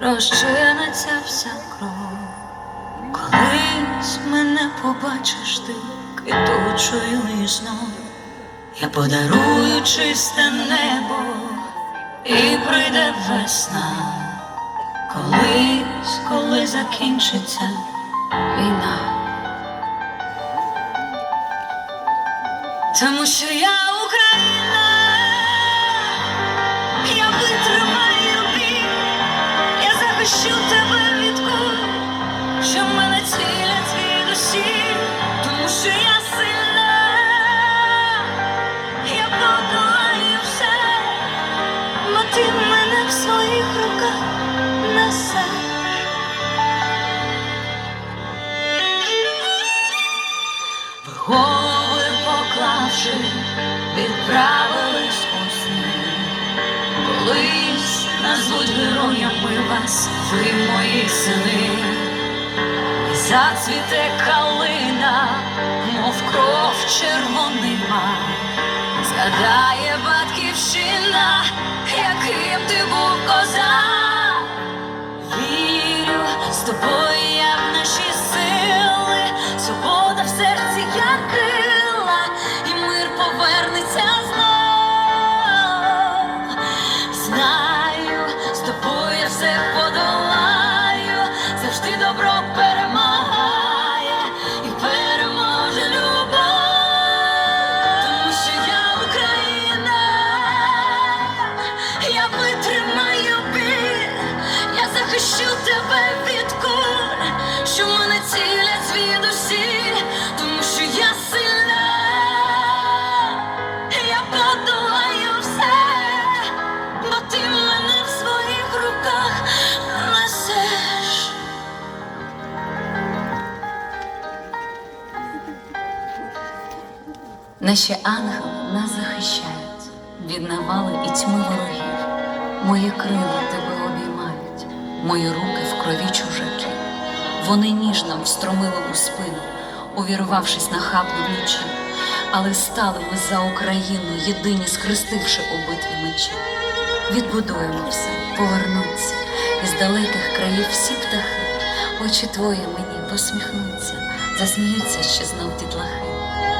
розчиниться вся кров. Колись мене побачиш ти квітучою і. Я подарую чисте небо і прийде весна. Колись, коли закінчиться війна. Тому що я Україна, голови поклавши, відправились у сни. Колись назвуть героями вас, ви мої сини. Зацвіте калина, мов кров червонима. Згадає батьківщина, яким ти був козак. Вірю, з тобою Знаю, з тобою я все подолаю, завжди добро перемагає і переможе любов, тому що я Україна, я витримаю біль, я захищу тебе від Наші ангели нас захищають від навали і тьми ворогів. Мої крила тебе обіймають, мої руки в крові чужаки. Вони ніжно встромили у спину, увірвавшись нахабно вночі, але стали ми за Україну, єдині схрестивши у мечі. Відбудуємо все, повернуться, із далеких країв всі птахи, очі твої мені посміхнуться, засміються ще знов дітлахи.